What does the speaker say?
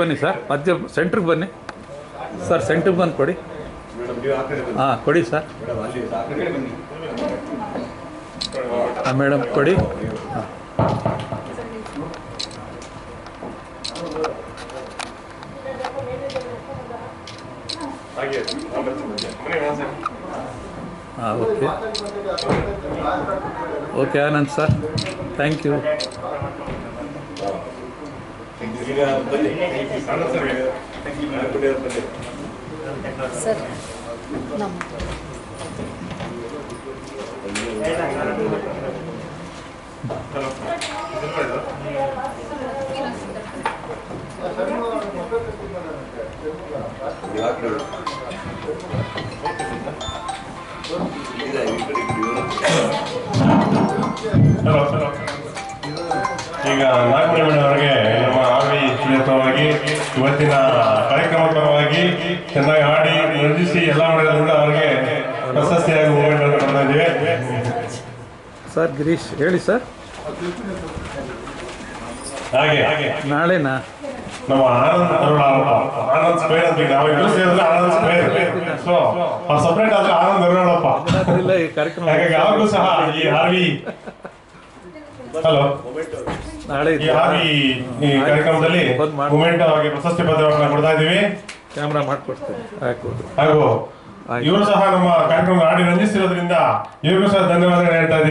ಬನ್ನಿ ಸರ್ ಮಧ್ಯ ಸೆಂಟ್ರಿಗೆ ಬನ್ನಿ ಸರ್ ಸೆಂಟ್ರಿಗೆ ಬಂದು ಕೊಡಿ ಹಾಂ ಕೊಡಿ ಸರ್ ಹಾಂ ಮೇಡಮ್ ಕೊಡಿ ಹಾಂ ಹಾಂ okay okay Anand sir thank you sir. ನಮ್ಮ ಈಗ ನಾಗಮಣಿ ಮೇಡಮ್ ಅವರಿಗೆ ಪರವಾಗಿ ಇವತ್ತಿನ ಕಾರ್ಯಕ್ರಮ ಪರವಾಗಿ ಚೆನ್ನಾಗಿ ಆಡಿ ರಂಜಿಸಿ ಎಲ್ಲ ಮಾಡೋದ್ರಿಂದ ಅವರಿಗೆ ಪ್ರಶಸ್ತಿಯಾಗಿ ಮೂಮೆಂಟ್ ಕೊಡ್ತಾ ಇದ್ದೀವಿ. ಸರ್ ಗಿರೀಶ್ ಹೇಳಿ ಸರ್. ಹಾಗೆ. ಹಾಗೆ. ನಾಳೆನಾ? ನಮ್ಮ ಆನಂದ್ ಅರುಣ ಆನಂದ್ ಸ್ಕ್ವೇರ್ ಅಂತ ನಾವು ಇಬ್ಬರು ಸೇರಿದ್ರೆ ಆನಂದ್ ಸ್ಕ್ವೇರ್. ಸೊ ಸಪರೇಟ್ ಆದ್ರೆ ಆನಂದ್ ಅರುಣಪ್ಪ ಯಾಕಂದ್ರೆ ಯಾವಾಗಲೂ ಸಹ ಈ ಆರ್ವಿ ಹಲೋ ನಾಳೆ ಈ ಕಾರ್ಯಕ್ರಮದಲ್ಲಿ. ಮೂಮೆಂಟ್ ಅವರಿಗೆ ಪ್ರಶಸ್ತಿ ಪತ್ರವನ್ನು ಕೊಡ್ತಾ ಇದ್ದೀವಿ ಕ್ಯಾಮ್ರಾ ಮಾಡ್ಕೊಡ್ತೇನೆ ಹಾಕ್ಬೋದು ಹಾಗೂ. ಇವರು ಸಹ ನಮ್ಮ ಕಾರ್ಯಕ್ರಮ ಆಡಿ ರಂಜಿಸಿರೋದ್ರಿಂದ ಇವ್ರಿಗೂ ಸಹ ಧನ್ಯವಾದಗಳು ಹೇಳ್ತಾ ಇದ್ದೀವಿ